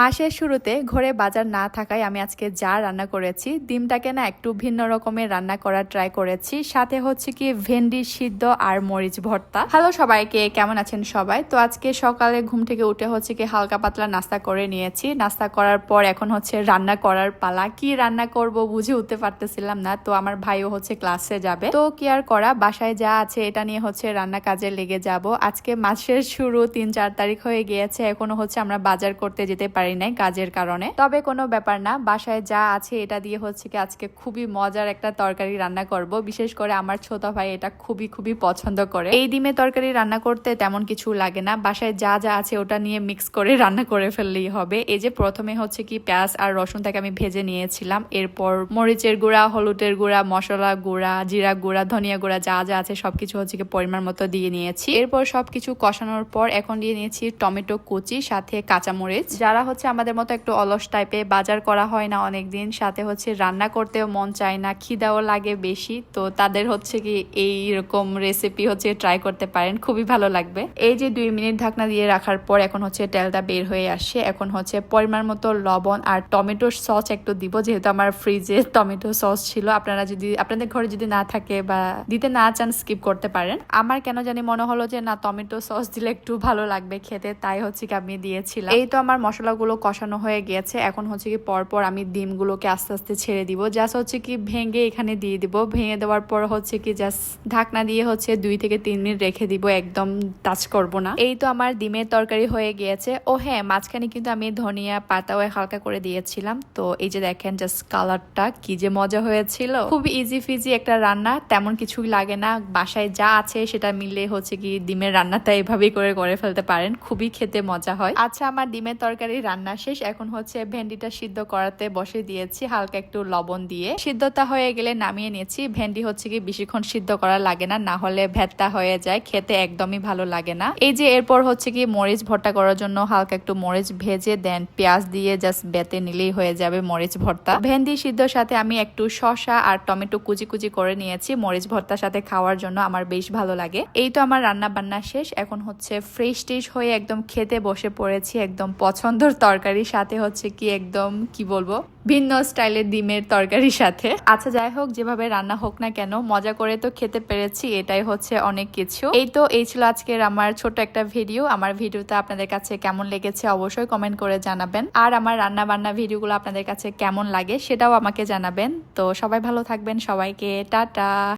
মাসের শুরুতে ঘরে বাজার না থাকায় আমি আজকে যা রান্না করেছি, ডিমটাকে না একটু ভিন্ন রকমের রান্না করার ট্রাই করেছি। সাথে হচ্ছে কি ভেন্ডি সিদ্ধ আর মরিচ ভর্তা। হ্যালো সবাইকে, কেমন আছেন সবাই? তো আজকে সকালে ঘুম থেকে উঠে হচ্ছে কি হালকা পাতলা নাস্তা করে নিয়েছি। নাস্তা করার পর এখন হচ্ছে রান্না করার পালা। কি রান্না করব বুঝে উঠতে পারতেছিলাম না, তো আমার ভাইও হচ্ছে ক্লাসে যাবে। তো কি আর করা, বাসায় যা আছে এটা নিয়ে হচ্ছে রান্না কাজে লেগে যাব। আজকে মাসের শুরু, তিন চার তারিখ হয়ে গিয়েছে, এখনও হচ্ছে আমরা বাজার করতে যেতে পারি নাই কাজের কারণে। তবে কোনো ব্যাপার না, বাসায় যা আছে এটা দিয়ে হচ্ছে কি আজকে খুবই মজার একটা তরকারি রান্না করব। বিশেষ করে আমার ছোট ভাই এটা খুবই খুবই পছন্দ করে। এই ডিমের তরকারি রান্না করতে তেমন কিছু লাগে না। বাসায় যা যা আছে ওটা নিয়ে মিক্স করে রান্না করে ফেললেই হবে। এই যে প্রথমে হচ্ছে কি পেঁয়াজ আর রসুনটাকে আমি ভেজে নিয়েছিলাম। এরপর মরিচের গুঁড়া, হলুদের গুঁড়া, মশলা গুঁড়া, জিরা গুঁড়া, ধনিয়া গুঁড়া যা যা আছে সবকিছু হচ্ছে কি পরিমাণ মতো দিয়ে নিয়েছি। এরপর সবকিছু কষানোর পর এখন দিয়ে নিয়েছি টমেটো কুচি, সাথে কাঁচামরিচ। যারা হচ্ছে আমাদের মতো একটু অলস টাইপে বাজার করা হয় না অনেকদিন, সাথে হচ্ছে রান্না করতেও মন চায় না, খিদাও লাগে বেশি, তো তাদের হচ্ছে কি এই রকম রেসিপি হচ্ছে ট্রাই করতে পারেন, খুবই ভালো লাগবে। এই যে দুই মিনিট ঢাকনা দিয়ে রাখার পর এখন হচ্ছে তেলটা বের হয়ে আসছে, এখন হচ্ছে পরিমাণ মতো লবণ আর টমেটো সস একটু দিব, যেহেতু আমার ফ্রিজে টমেটো সস ছিল, আপনারা যদি, আপনাদের ঘরে যদি না থাকে বা দিতে না চান স্কিপ করতে পারেন। আমার কেন জানি মনে হলো যে না, টমেটো সস দিলে একটু ভালো লাগবে খেতে, তাই হচ্ছে কি আমি দিয়েছিলাম। এই তো আমার মশলাগুলো কষানো হয়ে গিয়েছে এখন হচ্ছে কি পরপর আমি ডিমগুলোকে আস্তে আস্তে ছেড়ে দিব। জাস্ট হচ্ছে কি ভেঙে এখানে দিয়ে দিব। ভেঙে দেওয়ার পর হচ্ছে কি জাস্ট ঢাকনা দিয়ে হচ্ছে দুই থেকে তিন মিনিট রেখে দিব। একদম টাচ করব না। এই তো আমার ডিমের তরকারি হয়ে গিয়েছে। ও হ্যাঁ মাঝখানে কিন্তু আমি ধনিয়া পাতাও হালকা করে দিয়েছিলাম। তো এই যে দেখেন জাস্ট কালারটা কি যে মজা হয়েছিল। খুব ইজি ফিজি একটা রান্না, তেমন কিছুই লাগে না। বাসায় যা আছে সেটা মিলে হচ্ছে কি ডিমের রান্নাটা এভাবেই করে করে ফেলতে পারেন। খুবই খেতে মজা হয়। আচ্ছা আমার ডিমের তরকারি রান্না শেষ। এখন হচ্ছে ভেন্ডিটা সিদ্ধ করাতে বসে দিয়েছি, হালকা একটু লবণ দিয়ে। সিদ্ধতা হয়ে গেলে নামিয়ে নিয়েছি। ভেন্ডি হচ্ছে কি বেশিক্ষণ সিদ্ধ করা লাগে না না হলে ভেত্তা হয়ে যায়, খেতে একদমই ভালো লাগে না। এই যে এরপর হচ্ছে কি মরিচ ভর্তা করার জন্য হালকা একটু মরিচ ভেজে, দেন পেঁয়াজ দিয়ে জাস্ট বেতে নিলেই হয়ে যাবে মরিচ ভর্তা। ভেন্ডি সিদ্ধর সাথে আমি একটু শসা আর টমেটো কুচি কুচি করে নিয়েছি। মরিচ ভর্তার সাথে খাওয়ার জন্য আমার বেশ ভালো লাগে। এই তো আমার রান্না বান্না শেষ। এখন হচ্ছে ফ্রেশ টিশ হয়ে একদম খেতে বসে পড়েছি, একদম পছন্দর তরকারির সাথে হচ্ছে কি একদম, কি বলব, ভিন্ন স্টাইলের ডিমের তরকারির সাথে। আচ্ছা যাই হোক, যেভাবে রান্না হোক না কেন, মজা করে তো খেতে পেরেছি, এটাই হচ্ছে অনেক কিছু। এই তো, এই ছিল আজকের আমার ছোট একটা ভিডিও আমার ভিডিওটা আপনাদের কাছে কেমন লেগেছে অবশ্যই কমেন্ট করে জানাবেন। আর আমার রান্না বান্না ভিডিওগুলো আপনাদের কাছে কেমন লাগে সেটাও আমাকে জানাবেন। তো সবাই ভালো থাকবেন, সবাইকে, টাটা।